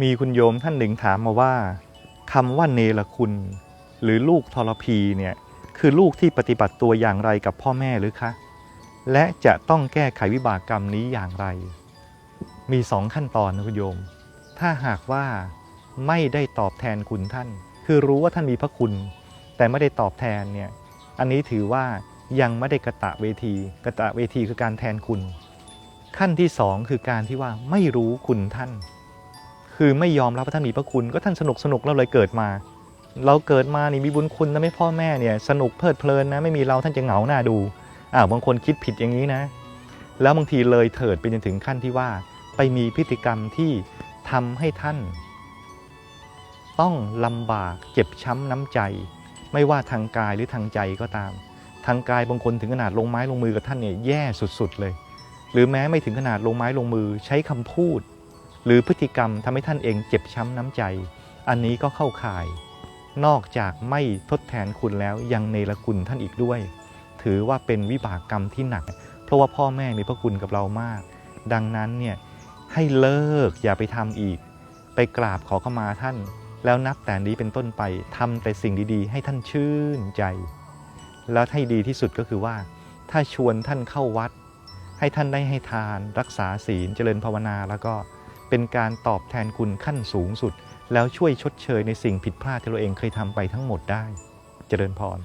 มีคุณโยมท่านหนึ่งถามมาว่าคำว่าเนรคุณ หรือลูกทรพีเนี่ยคือลูกที่ปฏิบัติตัวอย่างไรกับพ่อแม่หรือคะ และจะต้องแก้ไขวิบากกรรมนี้อย่างไร มีสองขั้นตอนนะคุณโยม ถ้าหากว่าไม่ได้ตอบแทนคุณท่าน คือรู้ว่าท่านมีพระคุณ แต่ไม่ได้ตอบแทนเนี่ยอันนี้ถือว่ายังไม่ได้กระตะเวทีกระตะเวทีคือการแทนคุณ ขั้นที่สองคือการที่ว่าไม่รู้คุณท่าน คือไม่ยอมรับว่าท่านมีพระคุณก็ท่านสนุกสนุกเราเลยเกิดมา เราเกิดมานี่มีบุญคุณนะไม่พ่อแม่เนี่ยสนุกเพลิดเพลินนะไม่มีเราท่านจะเหงาหน้าดูอ้าวบางคนคิดผิดอย่างนี้นะ แล้วบางทีเลยเถิดไปจนถึงขั้นที่ว่า ไปมีพฤติกรรมที่ทำให้ท่าน ต้องลำบากเจ็บช้ำน้ำใจ ไม่ว่าทางกายหรือทางใจก็ตาม ทางกายบางคนถึงขนาดลงไม้ลงมือกับท่านเนี่ยแย่สุดๆเลย หรือแม้ไม่ถึงขนาดลงไม้ลงมือใช้คำพูด หรือพฤติกรรมทำให้ท่านเองเจ็บช้ำน้ำใจ อันนี้ก็เข้าข่าย นอกจากไม่ทดแทนคุณแล้วยังเนรคุณท่านอีกด้วย ถือว่าเป็นวิบากกรรมที่หนัก เพราะว่าพ่อแม่มีพระคุณกับเรามาก ดังนั้นเนี่ยให้เลิกอย่าไปทำอีก ไปกราบขอเข้ามาท่าน แล้วนับแต่นี้เป็นต้นไปทำแต่สิ่งดีๆ ให้ท่านชื่นใจ แล้วให้ดีที่สุดก็คือว่า ถ้าชวนท่านเข้าวัด ให้ท่านได้ให้ทาน รักษาศีลเจริญภาวนาแล้วก็ เป็นการตอบแทนคุณขั้นสูงสุด แล้วช่วยชดเชยในสิ่งผิดพลาดที่เราเองเคยทำไปทั้งหมดได้ เจริญพร